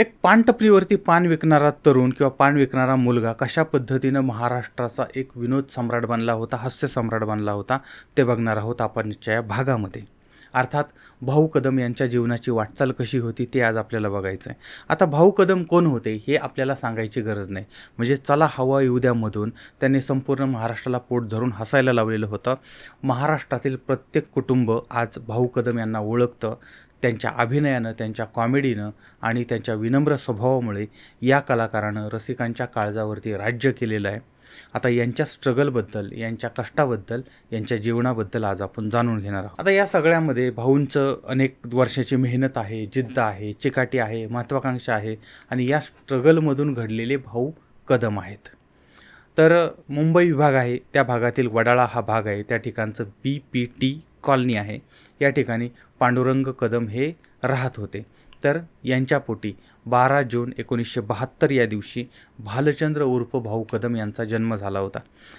एक पानटपरीवरती पान विकणारा तरुण किंवा पान विकणारा मुलगा कशा पद्धतीनं महाराष्ट्राचा एक विनोद सम्राट बनला होता हास्य सम्राट बनला होता ते बघणार आहोत आपण या भागामध्ये. अर्थात भाऊ कदम यांच्या जीवनाची वाटचाल कशी होती ते आज आपल्याला बघायचं आहे. आता भाऊ कदम कोण होते हे आपल्याला सांगायची गरज नाही. म्हणजे चला हवा येऊ द्यामधून त्यांनी संपूर्ण महाराष्ट्राला पोट धरून हसायला लावलेलं होतं. महाराष्ट्रातील प्रत्येक कुटुंब आज भाऊ कदम यांना ओळखतं. त्यांच्या अभिनयानं त्यांच्या कॉमेडीनं आणि त्यांच्या विनम्र स्वभावामुळे या कलाकारानं रसिकांच्या काळजावरती राज्य केलेलं आहे. आता यांच्या स्ट्रगलबद्दल यांच्या कष्टाबद्दल यांच्या जीवनाबद्दल आज आपण जाणून घेणार आहोत. आता या सगळ्यामध्ये भाऊंचं अनेक वर्षाची मेहनत आहे जिद्द आहे चिकाटी आहे महत्त्वाकांक्षा आहे आणि या स्ट्रगलमधून घडलेले भाऊ कदम आहेत. तर मुंबई विभाग आहे त्या भागातील वडाळा हा भाग आहे त्या ठिकाणचं बी पी टी कॉलनी आहे. या ठिकाणी पांडुरंग कदम हे राहत होते. तर यांच्या पोटी बारा जून एकोणीसशे बहात्तर या दिवशी भालचंद्र उर्फ भाऊ कदम यांचा जन्म झाला होता.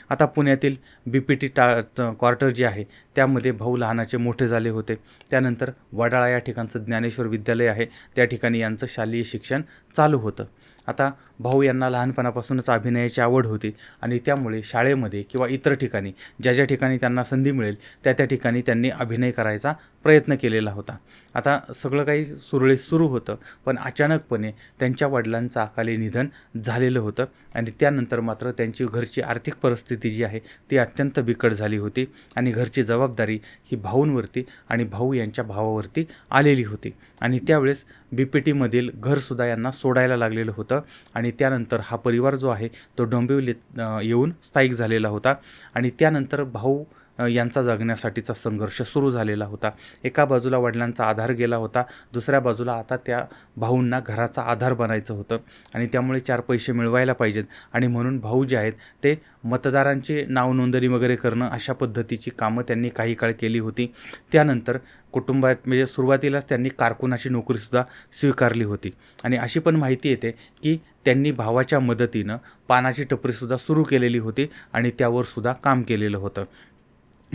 आता पुण्यातील बी पी टी टा क्वार्टर जे आहे त्यामध्ये भाऊ लहानाचे मोठे झाले होते. त्यानंतर वडाळा या ठिकाणचं ज्ञानेश्वर विद्यालय आहे. त्या ठिकाणी यांचं शालेय शिक्षण चालू होतं. आता भाऊ यांना लहानपणापासूनच अभिनयाची आवड होती आणि त्यामुळे शाळेमध्ये किंवा इतर ठिकाणी ज्या ज्या ठिकाणी त्यांना संधी मिळेल त्या त्या ठिकाणी त्यांनी अभिनय करायचा प्रयत्न केलेला होता. आता सगळं काही सुरळीत सुरू होतं पण अचानकपणे त्यांच्या वडिलांचं अकाली निधन झालेलं होतं आणि त्यानंतर मात्र त्यांची घरची आर्थिक परिस्थिती जी आहे ती अत्यंत बिकट झाली होती आणि घरची जबाबदारी ही भाऊंवरती आणि भाऊ यांच्या भावावरती आलेली होती. आणि त्यावेळेस बी पी टीमधील घरसुद्धा यांना सोडायला लागलेलं होतं आणि आणि त्यानंतर हा परिवार जो आहे तो डोंबिवलीत येऊन स्थायिक झालेला होता. आणि त्यानंतर भाऊ यांचा जगण्यासाठीचा संघर्ष सुरू झालेला होता. एका बाजूला वडिलांचा आधार गेला होता दुसऱ्या बाजूला आता त्या भाऊंना घराचा आधार बनायचं होतं आणि त्यामुळे चार पैसे मिळवायला पाहिजेत आणि म्हणून भाऊ जे आहेत ते मतदारांची नावनोंदणी वगैरे करणं अशा पद्धतीची कामं त्यांनी काही काळ केली होती. त्यानंतर कुटुंबात म्हणजे सुरुवातीलाच त्यांनी कारकुनाची नोकरीसुद्धा स्वीकारली होती. आणि अशी पण माहिती येते की त्यांनी भावाच्या मदतीनं पानाची टपरीसुद्धा सुरू केलेली होती आणि त्यावरसुद्धा काम केलेलं होतं.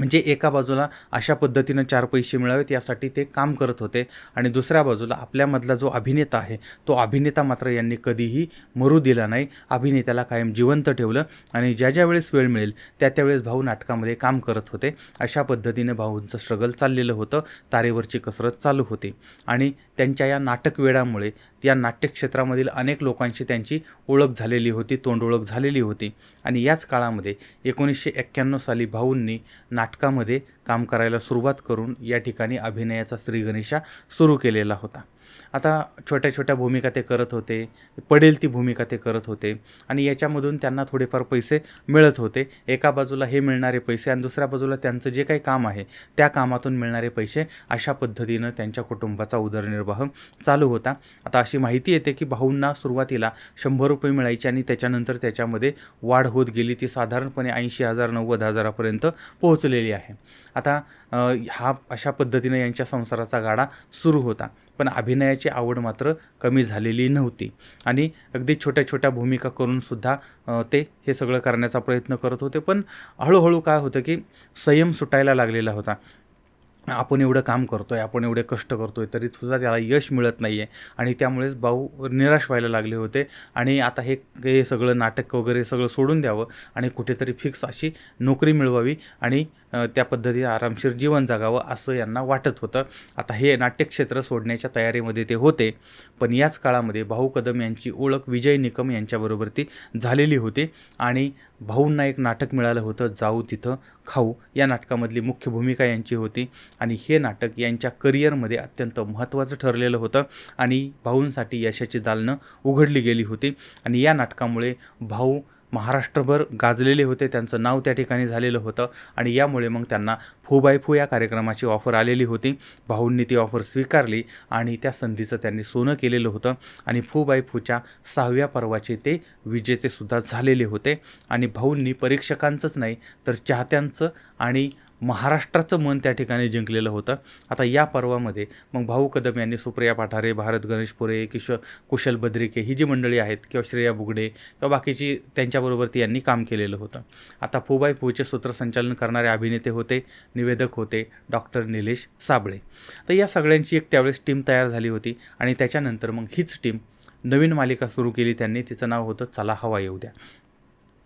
म्हणजे एका बाजूला अशा पद्धतीनं चार पैसे मिळावेत यासाठी ते काम करत होते. आणि दुसऱ्या बाजूला आपल्यामधला जो अभिनेता आहे तो अभिनेता मात्र यांनी कधीही मरू दिला नाही. अभिनेत्याला कायम जिवंत ठेवलं आणि ज्या ज्या वेळेस वेळ मिळेल त्या त्यावेळेस भाऊ नाटकामध्ये काम करत होते. अशा पद्धतीने भाऊंचं स्ट्रगल चाललेलं होतं. तारेवरची कसरत चालू होती. आणि त्यांच्या या नाटक वेळामुळे या नाट्यक्षेत्रामधील अनेक लोकांशी त्यांची ओळख झालेली होती तोंडओळख झालेली होती. आणि याच काळामध्ये एकोणीसशे एक्क्याण्णव साली भाऊंनी नाटकामध्ये काम करायला सुरुवात करून या ठिकाणी अभिनयाचा श्रीगणेशा सुरू केलेला होता. आता छोट्या छोट्या भूमिका ते करत होते पडेल ती भूमिका ते करत होते आणि याच्यामधून त्यांना थोडेफार पैसे मिळत होते. एका बाजूला हे मिळणारे पैसे आणि दुसऱ्या बाजूला त्यांचं जे काही काम आहे त्या कामातून मिळणारे पैसे अशा पद्धतीनं त्यांच्या कुटुंबाचा उदरनिर्वाह चालू होता. आता अशी माहिती येते की भाऊंना सुरुवातीला शंभर रुपये मिळायचे आणि त्याच्यानंतर त्याच्यामध्ये वाढ होत गेली. ती साधारणपणे ऐंशी हजार नव्वद हजारापर्यंत पोहोचलेली आहे. आता हा अशा पद्धतीनं यांच्या संसाराचा गाडा सुरू होता. पण अभिनयाची आवड मात्र कमी झालेली नव्हती. आणि अगदी छोट्या छोट्या भूमिका करूनसुद्धा ते हे सगळं करण्याचा प्रयत्न करत होते. पण हळूहळू काय होतं की संयम सुटायला लागलेला होता. आपण एवढं काम करतो आहे आपण एवढे कष्ट करतो आहे तरीसुद्धा त्याला यश मिळत नाही आहे आणि त्यामुळेच भाऊ निराश व्हायला लागले होते. आणि आता हे हे सगळं नाटक वगैरे सगळं सोडून द्यावं आणि कुठेतरी फिक्स अशी नोकरी मिळवावी. आणि त्या पद्धतीने आरामशीर जीवन जगावं असं यांना वाटत होतं. आता हे नाट्यक्षेत्र सोडण्याच्या तयारीमध्ये ते होते पण याच काळामध्ये भाऊ कदम यांची ओळख विजय निकम यांच्याबरोबर ती झालेली होती आणि भाऊंना एक नाटक मिळालं होतं जाऊ तिथं खाऊ. या नाटकामधली मुख्य भूमिका यांची होती आणि हे नाटक यांच्या करिअरमध्ये अत्यंत महत्त्वाचं ठरलेलं होतं आणि भाऊंसाठी यशाची दालनं उघडली गेली होती. आणि या नाटकामुळे भाऊ महाराष्ट्रभर गाजलेले होते. त्यांचं नाव त्या ठिकाणी झालेलं होतं आणि यामुळे मग त्यांना फू बाय फू या कार्यक्रमाची ऑफर आलेली होती. भाऊंनी ती ऑफर स्वीकारली आणि त्या संधीचं त्यांनी सोनं केलेलं होतं आणि फू बाय फूच्या सहाव्या पर्वाचे ते विजेतेसुद्धा झालेले होते. आणि भाऊंनी परीक्षकांचंच नाही तर चाहत्यांचं आणि महाराष्ट्राचं मन त्या ठिकाणी जिंकलेलं होतं. आता या पर्वामध्ये मग भाऊ कदम यांनी सुप्रिया पाठारे भारत गणेशपुरे किशोर कुशल बद्रिके ही जी मंडळी आहेत किंवा श्रेया बुगडे किंवा बाकीची त्यांच्याबरोबर ती यांनी काम केलेलं होतं. आता फुबाई फूचे सूत्रसंचालन करणारे अभिनेते होते निवेदक होते डॉक्टर निलेश साबळे. तर या सगळ्यांची एक त्यावेळेस टीम तयार झाली होती आणि त्याच्यानंतर मग हीच टीम नवीन मालिका सुरू केली त्यांनी. तिचं नाव होतं चला हवा येऊ द्या.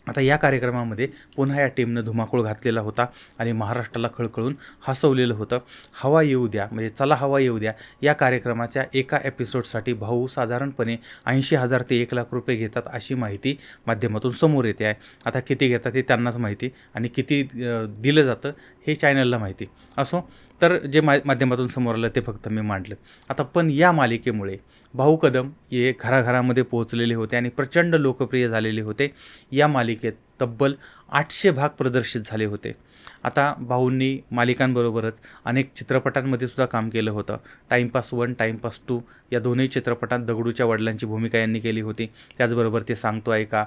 आता या कार्यक्रमामध्ये पुन्हा या टीमनं धुमाकूळ घातलेला होता आणि महाराष्ट्राला खळखळून हसवलेलं होतं. हवा येऊ द्या म्हणजे चला हवा येऊ द्या या कार्यक्रमाच्या एका एपिसोडसाठी भाऊ साधारणपणे ऐंशी हजार ते एक लाख रुपये घेतात अशी माहिती माध्यमातून समोर येते आहे. आता किती घेतात हे त्यांनाच माहिती आणि किती दिलं जातं हे चॅनलला माहिती. असो तर जे मा माध्यमातून समोर आलं ते फक्त मी मांडलं. आता पण या मालिकेमुळे भाऊ कदम हे घराघरामध्ये पोहोचलेले होते आणि प्रचंड लोकप्रिय झालेले होते. या मालिकेत तब्बल आठशे भाग प्रदर्शित झाले होते. आता भाऊंनी मालिकांबरोबरच अनेक चित्रपटांमध्ये सुद्धा काम केलं होतं. टाईमपास वन टाईमपास टू या दोन्ही चित्रपटात दगडूच्या वडिलांची भूमिका यांनी केली होती. त्याचबरोबर ते सांगतो आहे का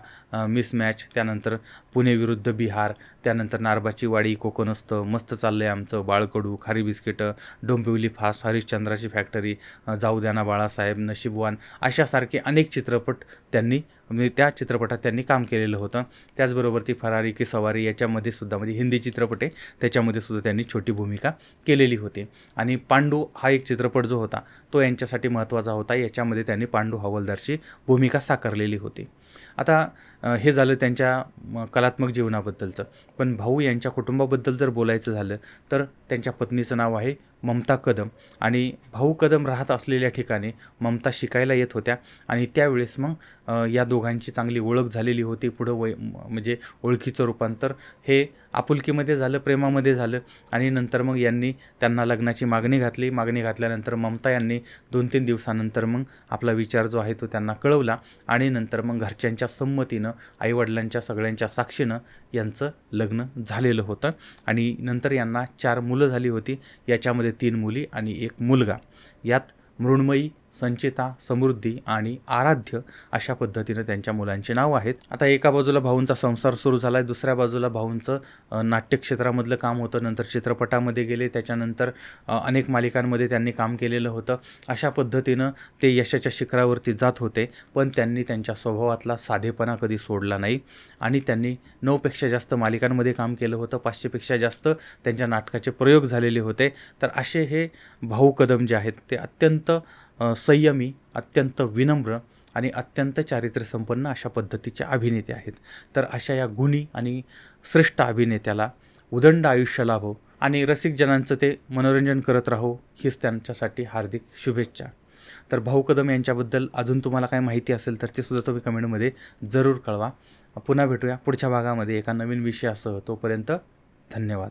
मिस मॅच त्यानंतर पुणे विरुद्ध बिहार त्यानंतर नारबाची वाडी कोकणस्थ मस्त चाललं आहे आमचं बाळकडू खारी बिस्किटं डोंबिवली फास्ट हरिश्चंद्राची फॅक्टरी जाऊ द्याना बाळासाहेब नशीबवान अशासारखे अनेक चित्रपट त्यांनी म्हणजे त्या चित्रपटात त्यांनी काम केलेलं होतं. त्याचबरोबर ती फरारी की सवारी याच्यामध्ये सुद्धा म्हणजे हिंदी चित्रपट आहे त्याच्यामध्ये सुद्धा त्यांनी छोटी भूमिका केलेली होती. आणि पांडू हा एक चित्रपट जो होता तो यांच्यासाठी महत्त्वाचा होता. याच्यामध्ये त्यांनी पांडू हवालदारची भूमिका साकारलेली होती. आता हे झालं त्यांच्या कलात्मक जीवनाबद्दलचं. पण भाऊ यांच्या कुटुंबाबद्दल जर बोलायचं झालं तर त्यांच्या पत्नीचं नाव आहे ममता कदम. आणि भाऊ कदम राहत असलेल्या ठिकाणी ममता शिकायला येत होत्या. आणि त्यावेळेस मग या दोघांची चांगली ओळख झालेली होती पुढं वय म्हणजे ओळखीचं रूपांतर. हे आपुलकीमध्ये झालं प्रेमामध्ये झालं. आणि नंतर मग यांनी त्यांना लग्नाची मागणी घातली. मागणी घातल्यानंतर ममता यांनी दोन तीन दिवसानंतर मग आपला विचार जो आहे तो त्यांना कळवला. आणि नंतर मग घरच्या घरच्यांच्या संमतीनं आईवडिलांच्या सगळ्यांच्या साक्षीनं यांचं लग्न झालेलं होतं. आणि नंतर यांना चार मुलं झाली होती. याच्यामध्ये तीन मुली आणि एक मुलगा. यात मृण्मयी संचिता समृद्धी आणि आराध्य अशा पद्धतीनं त्यांच्या मुलांची नावं आहेत. आता एका बाजूला भाऊंचा संसार सुरू झाला आहे दुसऱ्या बाजूला भाऊंचं नाट्यक्षेत्रामधलं काम होतं नंतर चित्रपटामध्ये गेले त्याच्यानंतर अनेक मालिकांमध्ये त्यांनी काम केलेलं होतं. अशा पद्धतीनं ते यशाच्या शिखरावरती जात होते पण त्यांनी त्यांच्या स्वभावातला साधेपणा कधी सोडला नाही. आणि त्यांनी नऊपेक्षा जास्त मालिकांमध्ये काम केलं होतं पाचशेपेक्षा जास्त त्यांच्या नाटकाचे प्रयोग झालेले होते. तर असे हे भाऊ कदम जे आहेत ते अत्यंत संयमी अत्यंत विनम्र आणि अत्यंत चारित्र्यसंपन्न अशा पद्धतीचे अभिनेते आहेत. तर अशा या गुणी आणि श्रेष्ठ अभिनेत्याला उदंड आयुष्य लाभो आणि रसिकजनांचं ते मनोरंजन करत राहो हीच त्यांच्यासाठी हार्दिक शुभेच्छा. तर भाऊ कदम यांच्याबद्दल अजून तुम्हाला काय माहिती असेल तर ते सुद्धा तुम्ही कमेंटमध्ये जरूर कळवा. पुन्हा भेटूया पुढच्या भागामध्ये एका नवीन विषयासह. तोपर्यंत धन्यवाद.